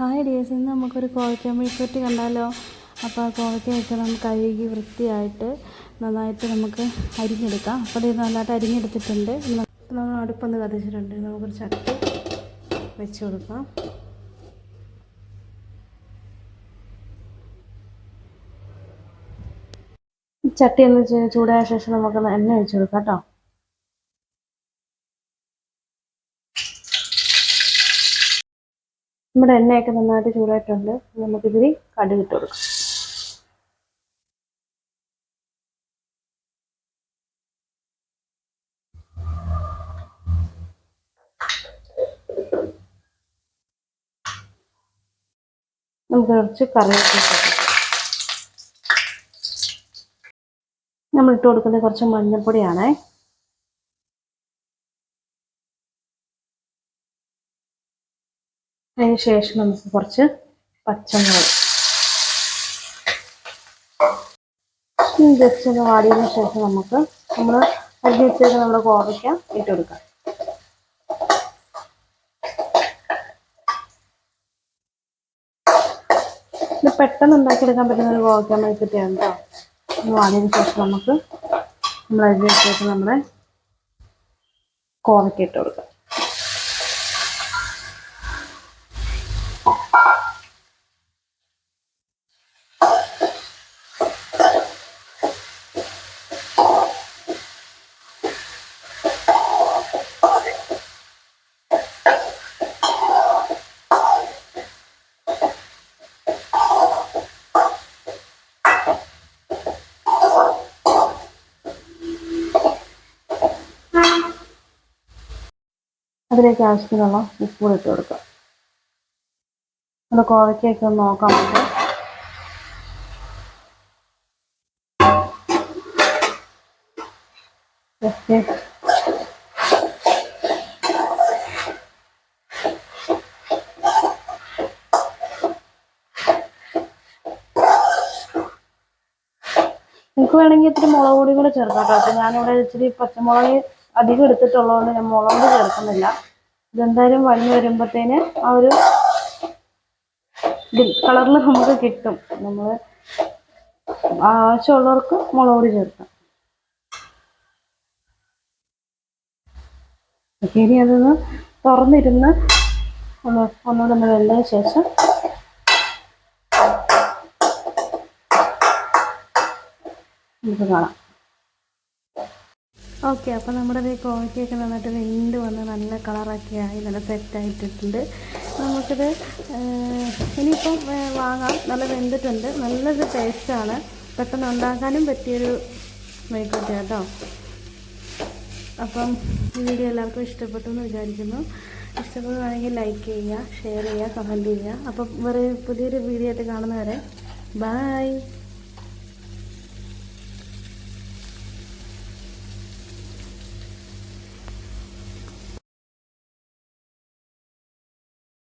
Hi dears ഇന്ന് നമുക്കൊരു കോവയ്ക്ക മെഴുക്കുവരട്ടി കണ്ടാലോ? അപ്പോൾ ആ കോവയ്ക്കയൊക്കെ നമുക്ക് കഴുകി വൃത്തിയായിട്ട് നന്നായിട്ട് നമുക്ക് അരിഞ്ഞെടുക്കാം. അപ്പോൾ ഇത് നന്നായിട്ട് അരിഞ്ഞെടുത്തിട്ടുണ്ട്. നമ്മൾ അടുപ്പൊന്ന് കത്തിച്ചിട്ടുണ്ട്. നമുക്കൊരു ചട്ടി വെച്ച് കൊടുക്കാം. ചട്ടി ഒന്ന് ചൂടായ ശേഷം നമുക്ക് എണ്ണ വെച്ച് കൊടുക്കാം കേട്ടോ. നമ്മുടെ എണ്ണയൊക്കെ നന്നായിട്ട് ചൂടായിട്ടുണ്ട്. നമുക്കിതിൽ കടുക് ഇട്ട് കൊടുക്കാം. നമുക്ക് കുറച്ച് കറിവേപ്പില നമ്മൾ ഇട്ട് കൊടുക്കുന്നത് കുറച്ച് മഞ്ഞൾപ്പൊടിയാണേ. അതിന് ശേഷം നമുക്ക് കുറച്ച് പച്ചമുളക്. ജസ്റ്റ് ഒന്ന് വാടിയതിനു ശേഷം നമുക്ക് നമ്മൾ അരിഞ്ഞ് വെച്ചിരിക്കുന്ന നമ്മുടെ കോവയ്ക്ക ഇട്ട് കൊടുക്കാം. ഇത് പെട്ടെന്ന് ഉണ്ടാക്കിയെടുക്കാൻ പറ്റുന്ന ഒരു കോവയ്ക്ക മെഴുക്കുറ്റിയാണ് കേട്ടോ ഒന്ന് വാടിയതിനു ശേഷം നമുക്ക് നമ്മൾ അരിഞ്ഞ് വെച്ചിരിക്കുന്ന നമ്മുടെ കോവയ്ക്ക ഇട്ട് കൊടുക്കാം. അതിലേക്ക് ആവശ്യത്തിനുള്ള ഉപ്പ് ഇട്ട് കൊടുക്കുക. നമ്മുടെ കോവയ്ക്കൊക്കെ ഒന്ന് നോക്കാൻ നമുക്ക് ജസ്റ്റ് നിങ്ങൾക്ക് വേണമെങ്കിൽ ഇത്തിരി മുളക് പൊടി കൂടെ ചേർക്കാം കേട്ടോ. അപ്പൊ ഞാനിവിടെ ഇച്ചിരി പച്ചമുളക് അധികം എടുത്തിട്ടുള്ളതുകൊണ്ട് ഞാൻ മുളക് ചേർക്കുന്നില്ല. ഇതെന്തായാലും വഴഞ്ഞു വരുമ്പോഴത്തേന് ആ ഒരു കളറിൽ നമുക്ക് കിട്ടും. നമ്മൾ ആവശ്യമുള്ളവർക്ക് മുളക് ചേർക്കാം. ഇനി അതൊന്ന് തുറന്നിരുന്ന് ഒന്ന് ഒന്നുകൂടെ ഒന്ന് വെള്ളതിന് ശേഷം നമുക്ക് കാണാം. ഓക്കെ അപ്പോൾ നമ്മുടെ ഈ കോവയ്ക്കൊക്കെ നന്നായിട്ട് വെന്ത് വന്ന് നല്ല കളറൊക്കെ ആയി നല്ല സെറ്റായിട്ടിട്ടുണ്ട്. നമുക്കിത് ഇനിയിപ്പം വാങ്ങാം. നല്ല വെന്തിട്ടുണ്ട്. നല്ലൊരു ടേസ്റ്റാണ്. പെട്ടെന്ന് ഉണ്ടാക്കാനും പറ്റിയൊരു മെഴുക്കുവരട്ടി കേട്ടോ. അപ്പം ഈ വീഡിയോ എല്ലാവർക്കും ഇഷ്ടപ്പെട്ടു എന്ന് വിചാരിക്കുന്നു. ഇഷ്ടപ്പെടുകയാണെങ്കിൽ ലൈക്ക് ചെയ്യുക ഷെയർ ചെയ്യുക കമന്റ് ചെയ്യുക. അപ്പം വേറെ പുതിയൊരു വീഡിയോ ആയിട്ട് കാണുന്നവരെ ബായ്